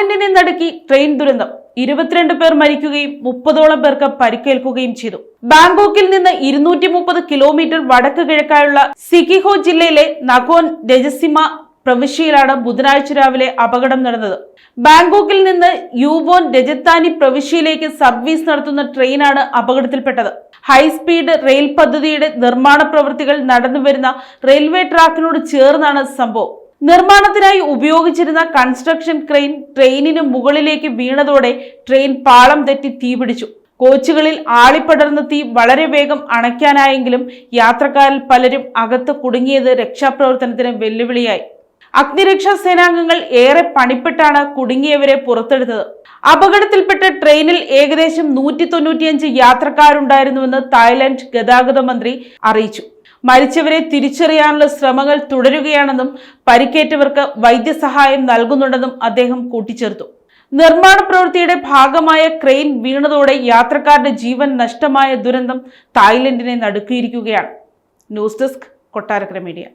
തായ്ലൻഡിനെ നടുക്കി train ദുരന്തം. ഇരുപത്തിരണ്ട് പേർ മരിക്കുകയും മുപ്പതോളം പേർക്ക് പരിക്കേൽക്കുകയും ചെയ്തു. ബാങ്കോക്കിൽ നിന്ന് ഇരുന്നൂറ്റി മുപ്പത് കിലോമീറ്റർ വടക്ക് കിഴക്കായുള്ള സിക്കിഹോ ജില്ലയിലെ നഗോൻ രജസിമ പ്രവിശ്യയിലാണ് ബുധനാഴ്ച രാവിലെ അപകടം നടന്നത്. ബാങ്കോക്കിൽ നിന്ന് യൂബോൺ രജത്താനി പ്രവിശ്യയിലേക്ക് സർവീസ് നടത്തുന്ന ട്രെയിനാണ് അപകടത്തിൽപ്പെട്ടത്. ഹൈസ്പീഡ് റെയിൽ പദ്ധതിയുടെ നിർമ്മാണ പ്രവൃത്തികൾ നടന്നുവരുന്ന റെയിൽവേ ട്രാക്കിനോട് ചേർന്നാണ് സംഭവം. നിർമ്മാണത്തിനായി ഉപയോഗിച്ചിരുന്ന കൺസ്ട്രക്ഷൻ ക്രെയിൻ ട്രെയിനിന് മുകളിലേക്ക് വീണതോടെ ട്രെയിൻ പാളം തെറ്റി തീപിടിച്ചു കോച്ചുകളിൽ ആളിപ്പടർന്ന തീ വളരെ വേഗം അണയ്ക്കാനായെങ്കിലും യാത്രക്കാരിൽ പലരും അകത്ത് കുടുങ്ങിയത് രക്ഷാപ്രവർത്തനത്തിന് വെല്ലുവിളിയായി. അഗ്നിരക്ഷാ സേനാംഗങ്ങൾ ഏറെ പണിപ്പെട്ടാണ് കുടുങ്ങിയവരെ പുറത്തെടുത്തത്. അപകടത്തിൽപ്പെട്ട ട്രെയിനിൽ ഏകദേശം നൂറ്റി തൊണ്ണൂറ്റിയഞ്ച് യാത്രക്കാരുണ്ടായിരുന്നുവെന്ന് തായ്ലൻഡ് ഗതാഗത മന്ത്രി അറിയിച്ചു. മരിച്ചവരെ തിരിച്ചറിയാനുള്ള ശ്രമങ്ങൾ തുടരുകയാണെന്നും പരിക്കേറ്റവർക്ക് വൈദ്യസഹായം നൽകുന്നുണ്ടെന്നും അദ്ദേഹം കൂട്ടിച്ചേർത്തു. നിർമ്മാണ പ്രവൃത്തിയുടെ ഭാഗമായ ക്രെയിൻ വീണതോടെ യാത്രക്കാരുടെ ജീവൻ നഷ്ടമായ ദുരന്തം തായ്ലൻഡിനെ നടുക്കിയിരിക്കുകയാണ്. News desk Kottarakkara media.